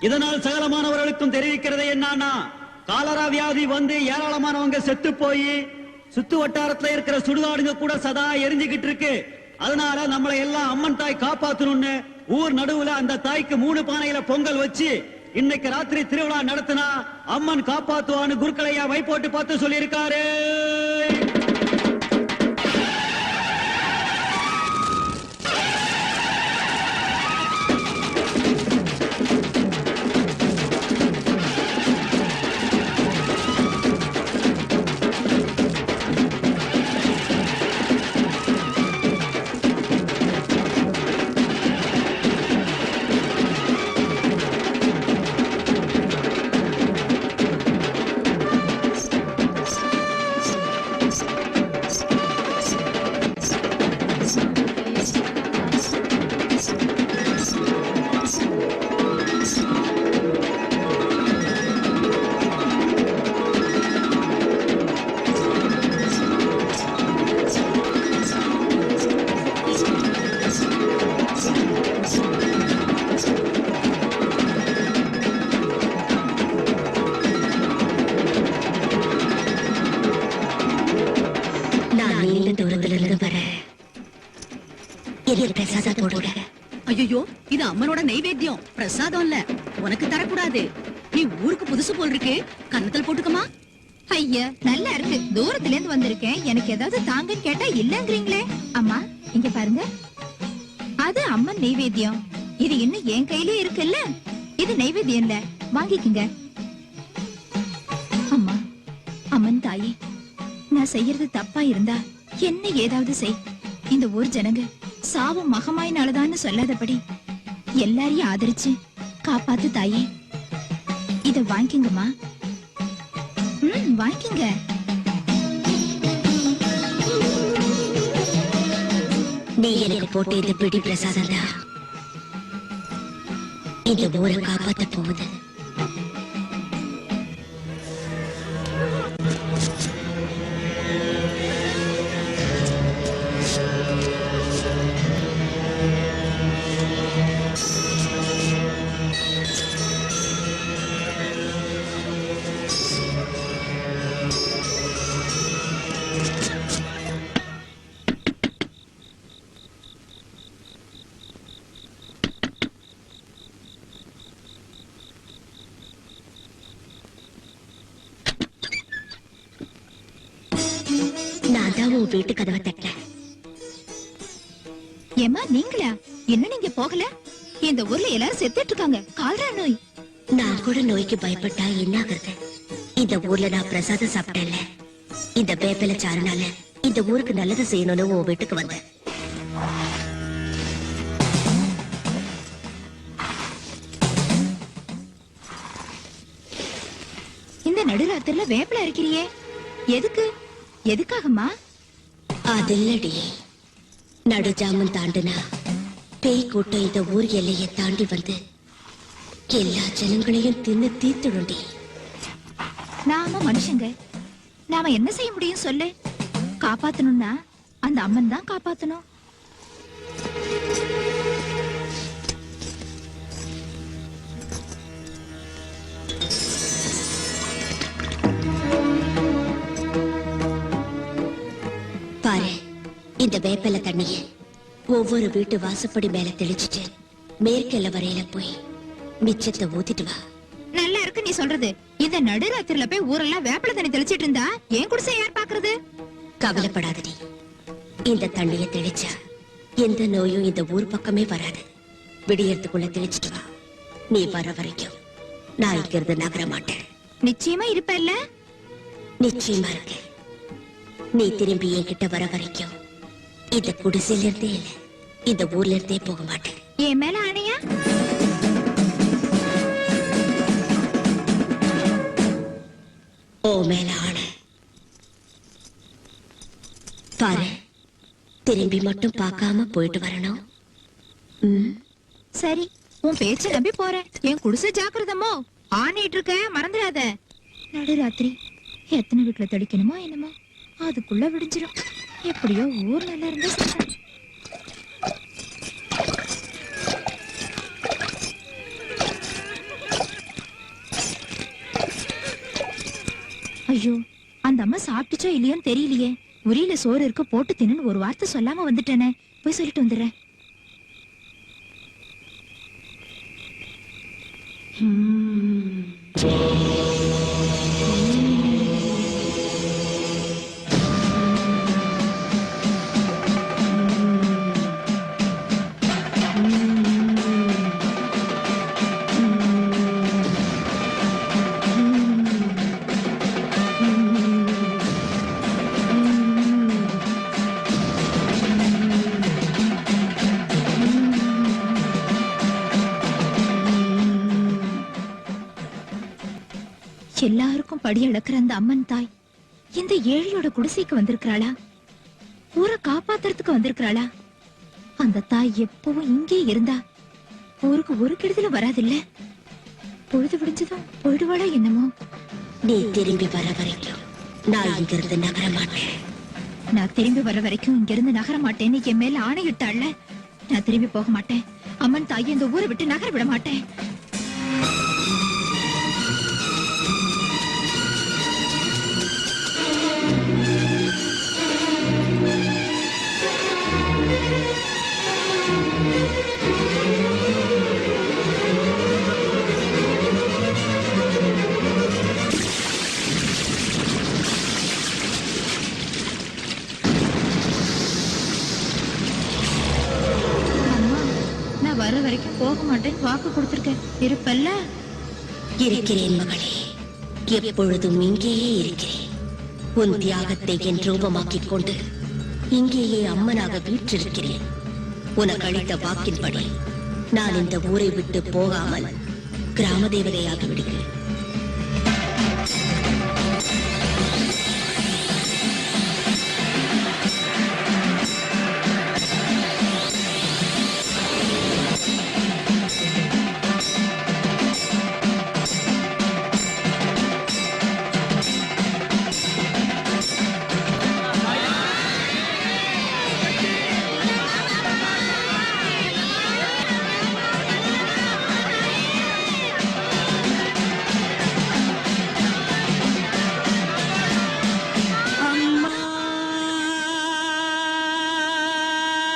இதனால் சகலமானவர்களுக்கும் தெரிவிக்கிறது என்னன்னா காலரா வியாதி வந்து ஏராளமானவங்க செத்து போய் சுத்து வட்டாரத்துல இருக்கிற சுடுகாடுங்க கூட சதா எரிஞ்சுக்கிட்டு இருக்கு. அதனால நம்மளை எல்லாம் அம்மன் தாய் காப்பாத்தணும்னு ஊர் நடுவுல அந்த தாய்க்கு மூணு பானையில பொங்கல் வச்சு இன்னைக்கு ராத்திரி திருவிழா நடத்தினா அம்மன் காப்பாத்துவான்னு குருக்களையா வைப்போட்டு பார்த்து சொல்லியிருக்காரு. எனக்கு பிரசாதம் போடுங்க ஐயோ இது அம்மனோட நைவேத்தியம். பிரசாதம் இல்ல. உனக்கு தரக்கூடாது. நீ ஊருக்கு புதுசு போல் இருக்கு கன்னத்தில் போட்டுக்கமா. ஐயா நல்லா இருக்கு தூரத்துல இருந்து வந்திருக்கேன். எனக்கு ஏதாவது தாங்கன்னு கேட்டா இல்லங்கறீங்களே. அம்மா இங்க பாருங்க. அது அம்மன் நெய்வேத்தியம் இது இன்னும் என் கையிலே இருக்குல்ல? இது நெய்வேத்தியம் இல்ல. வாங்கிக்குங்க. அம்மா அம்மன் தாயே நான் செய்யறது தப்பா இருந்தா என்ன ஏதாவது செய். இந்த ஊர் ஜனங்க சாவும் மகமாயினாலதான்னு சொல்லாதபடி எல்லாரையும் ஆதரிச்சு காப்பாத்து தாயே. இத வாங்கிக்கங்கம்மா ம் வாங்கிங்க. நீ எனக்கு போட்டு இந்த பிடி பிரசாதம் தான். இந்த ஊரை காப்பாத்த போகுது. உன் வீட்டு கதவை தட்டேன் ஏமா நீங்களா? என்ன நீங்க போகல? இந்த ஊர்ல எல்லாரும் செத்துட்டு இருக்காங்க. கால்ரா நோய். நான் கூட நோய்க்கு பயப்பட்டா என்ன ஆகுறது? இந்த ஊர்ல நான் பிரசாதம் சாப்பிட்டேன்ல. இந்த வேப்பில சாருனால இந்த ஊருக்கு நல்லது செய்யணும்னு உன் வீட்டுக்கு வந்தேன். இந்த நடுராத்திரில வேப்பில இருக்கிறியே எதுக்கு? எதுக்காகமா அது இல்லடி நடுஜாமம் தாண்டுனா பேய் கூட்டம் இந்த ஊர் எல்லையை தாண்டி வந்து எல்லா ஜனங்களையும் தின்னு தீத்துடுண்டி நாம மனுஷங்க நாம என்ன செய்ய முடியும் சொல்லு காப்பாத்தணும்னா அந்த அம்மன் தான் காப்பாத்தணும் இந்த வேப்பில தண்ணிய ஒவ்வொரு வீட்டு வாசப்படி மேல தெளிச்சிட்டு மேற்கெல்ல வரையில போய் மிச்சத்தை ஊத்திட்டு வா. நல்லா இருக்கு நீ சொல்றது. இந்த நடுராத்திரில போய் ஊரெல்லாம் வேப்பில தண்ணி தெளிச்சிட்டு இருந்தா ஏன் குடிசை யார் பாக்குறது? கவலைப்படாதடி. இந்த தண்ணிய தெளிச்சா எந்த நோயும் இந்த ஊர் பக்கமே வராது. விடியறதுக்குள்ள தெளிச்சிட்டு வா. நீ வர வரைக்கும் நான் இங்கிருந்து நகர மாட்டேன். நிச்சயமா இருப்பல்ல? நிச்சயமா இருக்கு. நீ திரும்பி என்கிட்ட வர வரைக்கும் இந்த குடிசையில இருந்தே இல்ல. இந்த ஊர்ல இருந்தே போக மாட்டேன். என் மேல ஆணையா ஓ மேல ஆண. பாரு திரும்பி மட்டும் பார்க்காம போயிட்டு வரணும். சரி உன் பேச்ச நம்பி போறேன். என் குடிசை ஜாக்கிரதமோ? ஆணையிட்டு இருக்க மறந்துடாத. நடுராத்திரி எத்தனை வீட்டுல தெளிக்கணுமோ என்னமோ? அதுக்குள்ள விடிஞ்சிரும். எப்படியோ ஊர்ல இருந்து ஐயோ அந்த அம்மா சாப்பிட்டுச்சோ இல்லையோன்னு தெரியலையே. உரியில சோறு இருக்கு போட்டு தின்னு ஒரு வார்த்தை சொல்லாம வந்துட்டேனே. போய் சொல்லிட்டு வந்துடுறேன். Hmm. எல்லாருக்கும் படி அளக்குற அந்த அம்மன் தாய் இந்த ஏழையோட குடிசைக்கு வந்திருக்கிறாளா? ஊரை காப்பாத்துறதுக்கு வந்திருக்கிறாளா? அந்த தாய் எப்பவும் இங்கே இருந்தா ஊருக்கு ஒரு கெடுதல வராதில்ல? பொழுது விடிஞ்சதும் போயிடுவாளா என்னமோ? நீ திரும்பி வர வரைக்கும் நான் இங்கிருந்து நகர மாட்டேன். நான் திரும்பி வர வரைக்கும் இங்க இருந்து நகர மாட்டேன்னு என் மேல ஆணையிட்டாள்ல? நான் திரும்பி போக மாட்டேன். அம்மன் தாய் இந்த ஊரை விட்டு நகர விட மாட்டேன். வர வரைக்கும் போக மாட்டேன்னு வாக்கு கொடுத்திருக்கேன். இருப்பல்ல? இருக்கிறேன் மகளே. எப்பொழுதும் இங்கேயே இருக்கிறேன். உன் தியாகத்தை என் ரூபமாக்கிக் கொண்டு இங்கேயே அம்மனாக வீற்றிருக்கிறேன். உனக்கு அளித்த வாக்கின்படி நான் இந்த ஊரை விட்டு போகாமல் கிராம தேவதையாகி விடுகிறேன்